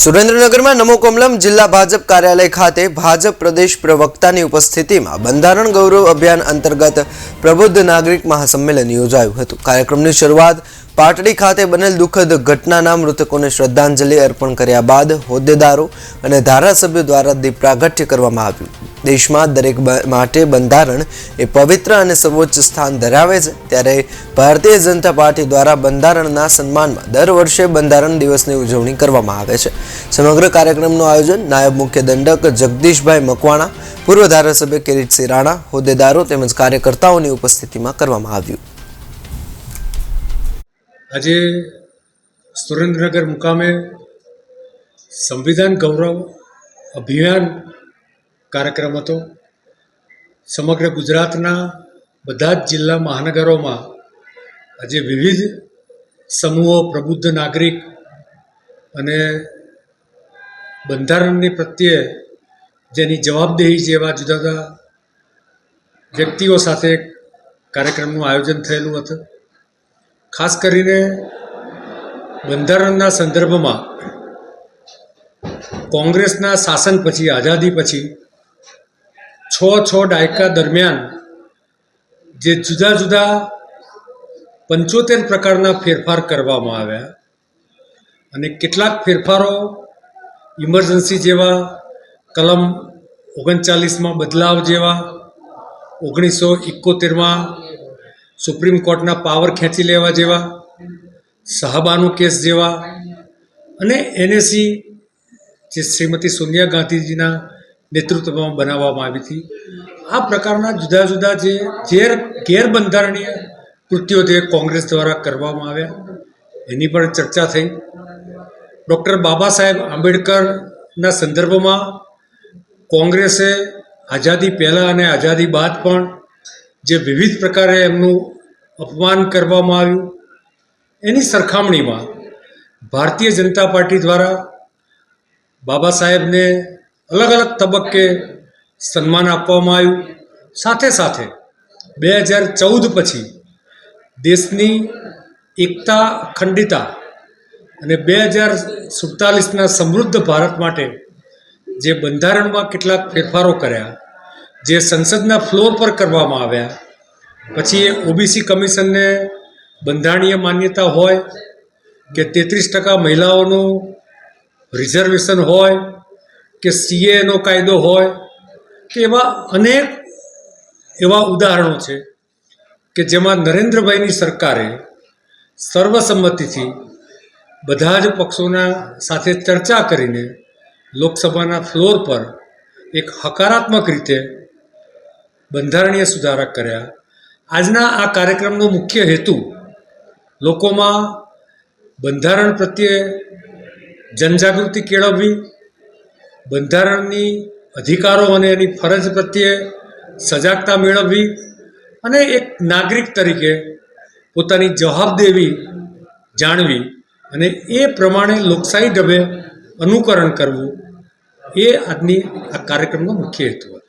સુરેન્દ્રનગરમાં નમો કોમલમ જિલ્લા ભાજપ કાર્યાલય ખાતે ભાજપ પ્રદેશ પ્રવક્તાની ઉપસ્થિતિમાં બંધારણ ગૌરવ અભિયાન અંતર્ગત પ્રબુદ્ધ નાગરિક મહાસંમેલન યોજાયું હતું. કાર્યક્રમની શરૂઆત પાટડી ખાતે બનેલ દુઃખદ ઘટનાના મૃતકોને શ્રદ્ધાંજલિ અર્પણ કર્યા બાદ હોદ્દેદારો અને ધારાસભ્યો દ્વારા દીપ પ્રાગટ્ય કરવામાં આવ્યું. દેશમાં દરેક માટે બંધારણ એ પવિત્ર અને સર્વોચ્ચ સ્થાન ધરાવે છે. ત્યારે ભારતીય જનતા પાર્ટી દ્વારા બંધારણના સન્માનમાં દર વર્ષે બંધારણ દિવસની ઉજવણી કરવામાં આવે છે. સમગ્ર કાર્યક્રમનું આયોજન નાયબ મુખ્ય દંડક જગદીશભાઈ મકવાણા, પૂર્વ ધારાસભ્ય કિરીટસિંહ રાણા, હોદ્દેદારો તેમજ કાર્યકર્તાઓની ઉપસ્થિતિમાં કરવામાં આવ્યું. આજે સુરેન્દ્રનગર મુકામે સંવિધાન ગૌરવ અભિયાન કાર્યક્રમ હતો સમગ્ર ગુજરાતના બધા જ જિલ્લા મહાનગરોમાં આજે વિવિધ સમૂહો, પ્રબુદ્ધ નાગરિક અને બંધારણની પ્રત્યે જેની જવાબદેહી જેવા જુદા જુદા વ્યક્તિઓ સાથે કાર્યક્રમનું આયોજન થયેલું હતું. ખાસ કરીને બંધારણના સંદર્ભમાં કોંગ્રેસના શાસન પછી, આઝાદી પછી છ દાયકા દરમિયાન જે જુદા જુદા પંચોતેર પ્રકારના ફેરફાર કરવામાં આવ્યા અને કેટલાક ફેરફારો ઇમરજન્સી જેવા, કલમ ઓગણચાલીસમાં બદલાવ જેવા, ઓગણીસો એકોતેરમાં સુપ્રીમ કોર્ટના પાવર ખેંચી લેવા જેવા, સાહબાનો કેસ જેવા અને એનએસી જે શ્રીમતી સોનિયા ગાંધીજીના નેતૃત્વમાં બનાવવામાં આવી હતી. આ પ્રકારના જુદા જુદા જે ગેર ગેરબંધારણીય કૃત્યો જે કોંગ્રેસ દ્વારા કરવામાં આવ્યા, એની પણ ચર્ચા થઈ. ડૉક્ટર બાબા સાહેબ આંબેડકરના સંદર્ભમાં કોંગ્રેસે આઝાદી પહેલાં અને આઝાદી બાદ પણ જે વિવિધ પ્રકારે એમનું અપમાન કરવામાં આવ્યું, એની સરખામણીમાં ભારતીય જનતા પાર્ટી દ્વારા બાબા સાહેબને અલગ અલગ તબક્કે સન્માન આપવામાં આવ્યું. સાથે સાથે બે હજાર ચૌદ પછી દેશની એકતા અખંડિતા અને બે હજાર સુડતાલીસના સમૃદ્ધ ભારત માટે જે બંધારણમાં કેટલાક ફેરફારો કર્યા, જે સંસદના ફ્લોર પર કરવામાં આવ્યા, પછી એ ઓબીસી કમિશનને બંધારણીય માન્યતા હોય કે તેત્રીસ ટકા મહિલાઓનું રિઝર્વેશન હોય કે સીએનો કાયદો હોય, કે એવા અનેક એવા ઉદાહરણો છે કે જેમાં નરેન્દ્રભાઈની સરકારે સર્વસંમતિથી બધા જ પક્ષોના સાથે ચર્ચા કરીને લોકસભાના ફ્લોર પર એક હકારાત્મક રીતે બંધારણીય સુધારા કર્યા. આજના આ કાર્યક્રમનો મુખ્ય હેતુ લોકોમાં બંધારણ પ્રત્યે જનજાગૃતિ કેળવવી બંધારણની અધિકારો અને એની ફરજ પ્રત્યે સજાગતા મેળવવી અને એક નાગરિક તરીકે પોતાની જવાબદેવી જાણવી અને એ પ્રમાણે લોકશાહી ઢબે અનુકરણ કરવું એ આજની આ કાર્યક્રમનો મુખ્ય હેતુ હતો.